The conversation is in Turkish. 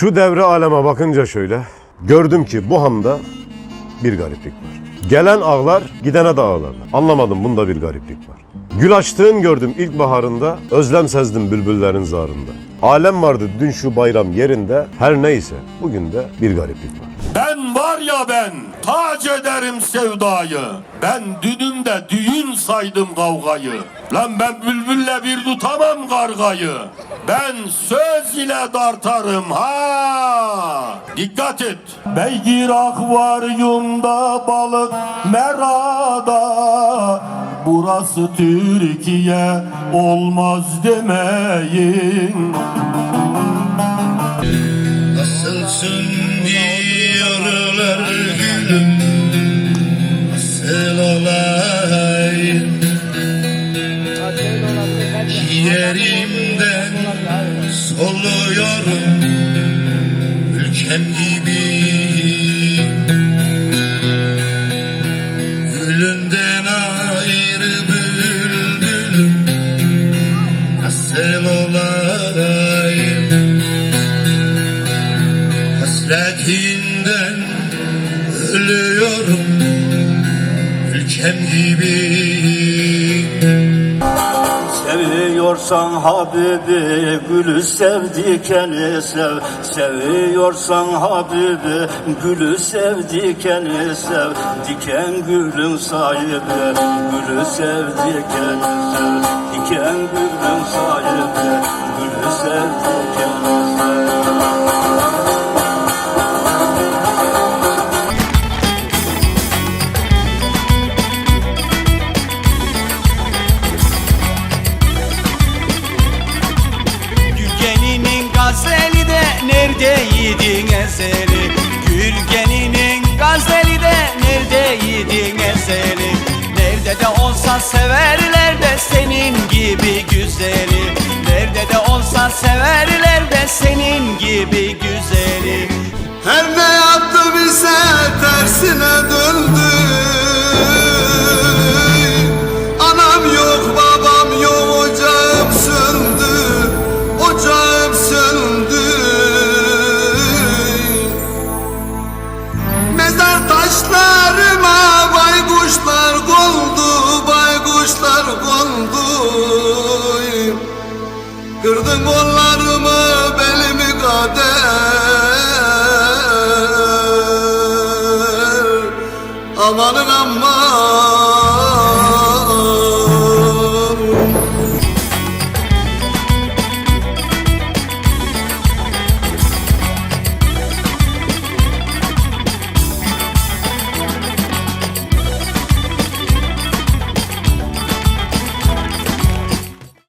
Şu devre aleme bakınca şöyle gördüm ki bu hamda bir gariplik var. Gelen ağlar, gidene de ağlarlar. Anlamadım bunda bir gariplik var. Gül açtığın gördüm ilkbaharında, özlem sezdim bülbüllerin zarında. Alem vardı dün şu bayram yerinde, her neyse bugün de bir gariplik var. Ben var ya ben tac ederim sevdayı. Ben dünümde düğün saydım kavgayı. Lan ben bülbülle bir tutamam kargayı. Ben söz ile dartarım ha. Dikkat et. Beygir akvaryumda balık merada. Burası Türkiye olmaz demeyin. Nasılsın diyorlar gülüm Nasıl olayım Yerimden soluyorum Ülkem gibi. Gülünden ayrı bülbülüm. Nasıl olayım Hasretinden ölüyorum. Ülkem gibi Seviyorsan Habibi gülü sev dikeni sev. Seviyorsan Habibi gülü sev dikeni sev. Diken gülün sahibi gülü sev dikeni sev. Diken gülün sahibi gülü sev dikeni sev neredeydin eseri Gürgeninin gazeli de neredeydin eseri Nerede de olsa severler de senin gibi güzeli. Nerede de olsa severler de senin gibi güzeli. Her ne Kırdın kollarımı belimi kader. Amanın aman